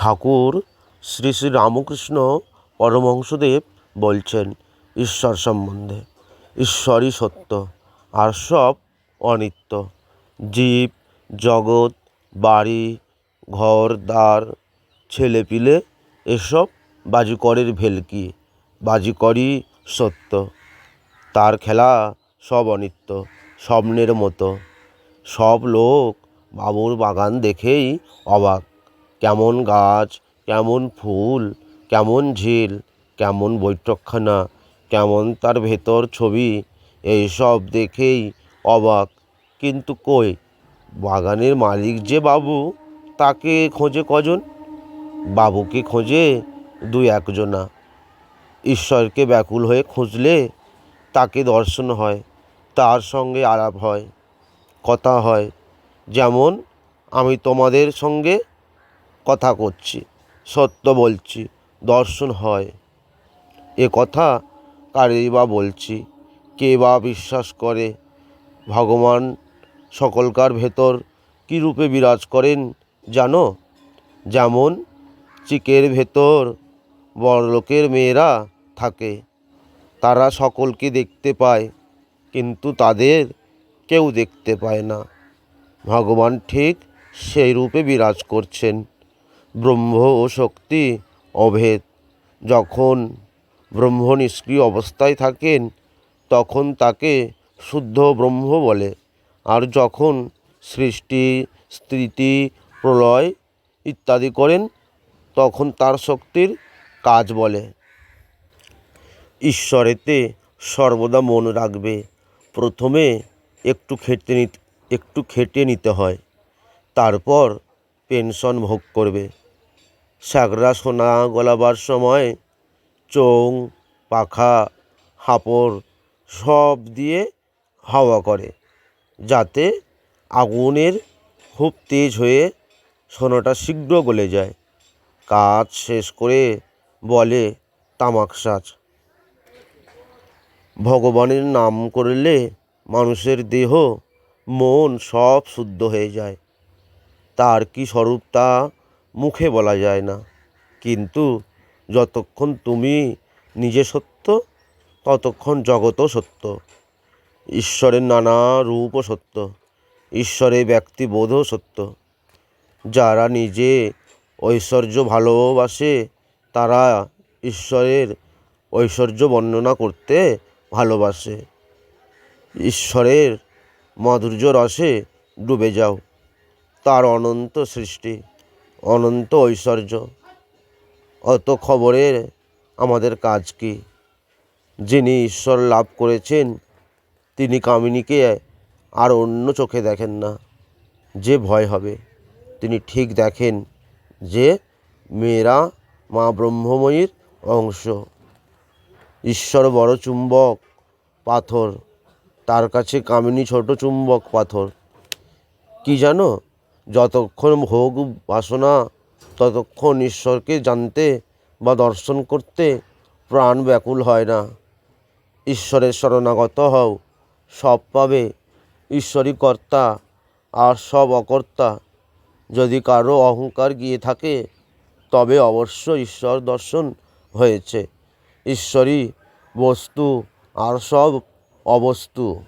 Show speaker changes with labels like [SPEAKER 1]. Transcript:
[SPEAKER 1] ঠাকুর শ্রী শ্রী রামকৃষ্ণ পরমহংসদেব বলছেন, ঈশ্বর সম্বন্ধে। ঈশ্বরই সত্য, আর সব অনিত্য। জীব, জগৎ, বাড়ি, ঘর, দ্বার, ছেলেপিলে এসব বাজিকরের ভেলকি, বাজিকরই সত্য। তার খেলা সব অনিত্য, স্বপ্নের মতো। সব লোক বাবুর বাগান দেখেই অবাক। কেমন গাছ, কেমন ফুল, কেমন ঝিল, কেমন বৈঠকখানা, কেমন তার ভেতর ছবি, এইসব দেখেই অবাক। কিন্তু কই, বাগানের মালিক যে বাবু, তাকে খোঁজে কজন? বাবুকে খোঁজে দুই একজনা। ঈশ্বরকে ব্যাকুল হয়ে খুঁজলে তাকে দর্শন হয়, তার সঙ্গে আলাপ হয়, কথা হয়। যেমন, আমি তোমাদের সঙ্গে কথা করছি, সত্য বলছি, দর্শন হয়। এ কথা কারেই বা বলছি, কে বা বিশ্বাস করে? ভগবান সকলকার ভেতর কী রূপে বিরাজ করেন জানো? যেমন চিকের ভেতর বড়লোকের মেয়েরা থাকে, তারা সকলকে দেখতে পায়, কিন্তু তাদের কেউ দেখতে পায় না। ভগবান ঠিক সেই রূপে বিরাজ করছেন। ব্রহ্ম ও শক্তি অভেদ। যখন ব্রহ্ম নিষ্ক্রিয় অবস্থায় থাকেন, তখন তাকে শুদ্ধ ব্রহ্ম বলে। আর যখন সৃষ্টি স্থিতি প্রলয় ইত্যাদি করেন, তখন তার শক্তির কাজ বলে। ঈশ্বরেতে সর্বদা মন রাখবে। প্রথমে একটু খেটে নিতে একটু খেটে নিতে হয়। তারপর পেনশন ভোগ করবে। স্যাকরা সোনা, গলাবার সময়, চোং, পাখা হাঁপড় সব দিয়ে হাওয়া করে যাতে আগুনের খুব তেজ হয়ে সোনাটা শীঘ্র গলে যায়। কাজ শেষ করে বলে তামাক সাজ। ভগবানের নাম করলে মানুষের দেহ, মন সব শুদ্ধ হয়ে যায়। তার কি স্বরূপ তা মুখে বলা যায় না। কিন্তু যতক্ষণ তুমি নিজে সত্য, ততক্ষণ জগতও সত্য। ঈশ্বরের নানা রূপও সত্য ঈশ্বরের ব্যক্তিবোধও সত্য। যারা নিজে ঐশ্বর্য ভালোবাসে, তারা ঈশ্বরের ঐশ্বর্য বর্ণনা করতে ভালোবাসে। ঈশ্বরের মাধুর্য রসে ডুবে যাও, তার অনন্ত সৃষ্টি। অনন্ত ঐশ্বর্য। অত খবরের আমাদের কাজ কি? যিনি ঈশ্বর লাভ করেছেন, তিনি কামিনীকে আর অন্য চোখে দেখেন না। যে ভয় হবে, তিনি ঠিক দেখেন যে মেয়েরা মা ব্রহ্মময়ীর অংশ। ঈশ্বর বড় চুম্বক পাথর, তার কাছে কামিনী ছোট চুম্বক পাথর। কি জানো যতক্ষণ ভোগ বাসনা, ততক্ষণ ঈশ্বরকে জানতে বা দর্শন করতে প্রাণ ব্যাকুল হয় না। ঈশ্বরের শরণাগত হও, সব পাবে, ঈশ্বরই কর্তা আর সব অকর্তা। যদি কারও অহংকার গিয়ে থাকে, তবে অবশ্য ঈশ্বর দর্শন হয়েছে। ঈশ্বরই বস্তু আর সব অবস্তু।